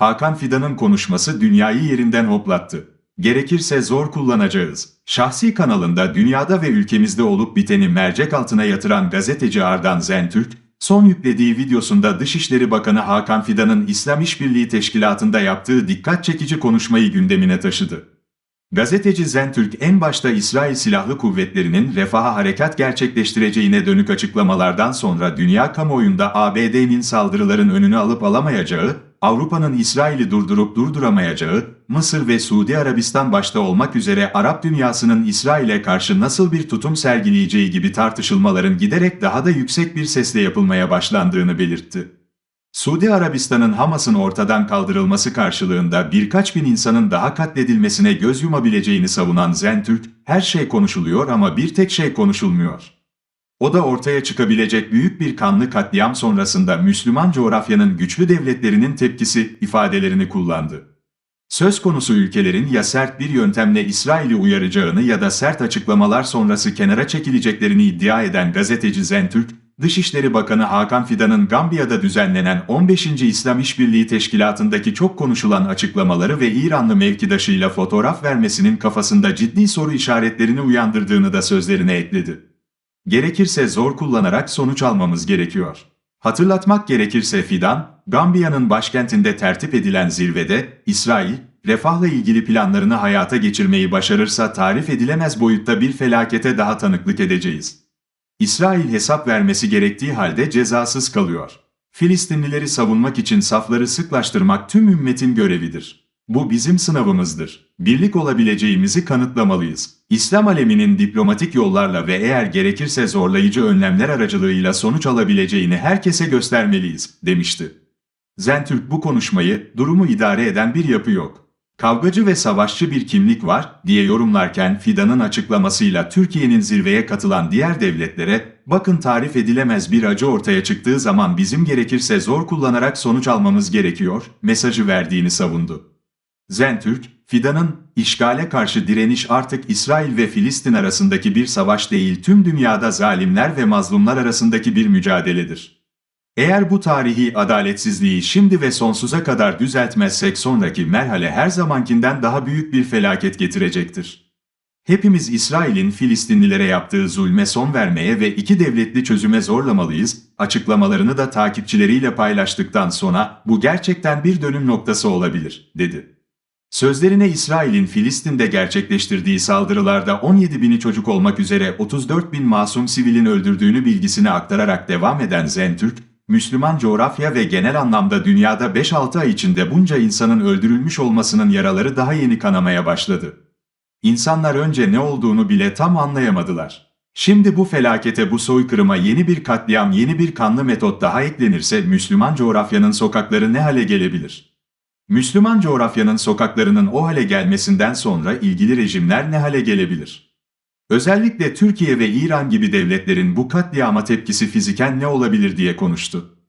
Hakan Fidan'ın konuşması dünyayı yerinden hoplattı. Gerekirse zor kullanacağız. Şahsi kanalında dünyada ve ülkemizde olup biteni mercek altına yatıran gazeteci Ardan Zentürk, son yüklediği videosunda Dışişleri Bakanı Hakan Fidan'ın İslam İşbirliği Teşkilatı'nda yaptığı dikkat çekici konuşmayı gündemine taşıdı. Gazeteci Zentürk en başta İsrail Silahlı Kuvvetleri'nin refaha harekat gerçekleştireceğine dönük açıklamalardan sonra dünya kamuoyunda ABD'nin saldırıların önünü alıp alamayacağı, Avrupa'nın İsrail'i durdurup durduramayacağı, Mısır ve Suudi Arabistan başta olmak üzere Arap dünyasının İsrail'e karşı nasıl bir tutum sergileyeceği gibi tartışılmaların giderek daha da yüksek bir sesle yapılmaya başlandığını belirtti. Suudi Arabistan'ın Hamas'ın ortadan kaldırılması karşılığında birkaç bin insanın daha katledilmesine göz yumabileceğini savunan Zentürk, her şey konuşuluyor ama bir tek şey konuşulmuyor. O da ortaya çıkabilecek büyük bir kanlı katliam sonrasında Müslüman coğrafyanın güçlü devletlerinin tepkisi ifadelerini kullandı. Söz konusu ülkelerin ya sert bir yöntemle İsrail'i uyaracağını ya da sert açıklamalar sonrası kenara çekileceklerini iddia eden gazeteci Zentürk, Dışişleri Bakanı Hakan Fidan'ın Gambiya'da düzenlenen 15. İslam İşbirliği Teşkilatı'ndaki çok konuşulan açıklamaları ve İranlı mevkidaşıyla fotoğraf vermesinin kafasında ciddi soru işaretlerini uyandırdığını da sözlerine ekledi. Gerekirse zor kullanarak sonuç almamız gerekiyor. Hatırlatmak gerekirse Fidan, Gambiya'nın başkentinde tertip edilen zirvede, İsrail, refahla ilgili planlarını hayata geçirmeyi başarırsa tarif edilemez boyutta bir felakete daha tanıklık edeceğiz. İsrail hesap vermesi gerektiği halde cezasız kalıyor. Filistinlileri savunmak için safları sıklaştırmak tüm ümmetin görevidir. Bu bizim sınavımızdır. Birlik olabileceğimizi kanıtlamalıyız. İslam aleminin diplomatik yollarla ve eğer gerekirse zorlayıcı önlemler aracılığıyla sonuç alabileceğini herkese göstermeliyiz, demişti. Zentürk bu konuşmayı, durumu idare eden bir yapı yok. Kavgacı ve savaşçı bir kimlik var diye yorumlarken Fidan'ın açıklamasıyla Türkiye'nin zirveye katılan diğer devletlere bakın tarif edilemez bir acı ortaya çıktığı zaman bizim gerekirse zor kullanarak sonuç almamız gerekiyor mesajı verdiğini savundu. Zentürk, Fidan'ın işgale karşı direniş artık İsrail ve Filistin arasındaki bir savaş değil tüm dünyada zalimler ve mazlumlar arasındaki bir mücadeledir. Eğer bu tarihi adaletsizliği şimdi ve sonsuza kadar düzeltmezsek sonraki merhale her zamankinden daha büyük bir felaket getirecektir. Hepimiz İsrail'in Filistinlilere yaptığı zulme son vermeye ve iki devletli çözüme zorlamalıyız, açıklamalarını da takipçileriyle paylaştıktan sonra bu gerçekten bir dönüm noktası olabilir, dedi. Sözlerine İsrail'in Filistin'de gerçekleştirdiği saldırılarda 17 bini çocuk olmak üzere 34 bin masum sivilin öldürdüğünü bilgisini aktararak devam eden Zentürk, Müslüman coğrafya ve genel anlamda dünyada 5-6 ay içinde bunca insanın öldürülmüş olmasının yaraları daha yeni kanamaya başladı. İnsanlar önce ne olduğunu bile tam anlayamadılar. Şimdi bu felakete bu soykırıma yeni bir katliam yeni bir kanlı metot daha eklenirse Müslüman coğrafyanın sokakları ne hale gelebilir? Müslüman coğrafyanın sokaklarının o hale gelmesinden sonra ilgili rejimler ne hale gelebilir? Özellikle Türkiye ve İran gibi devletlerin bu katliama tepkisi fiziken ne olabilir diye konuştu.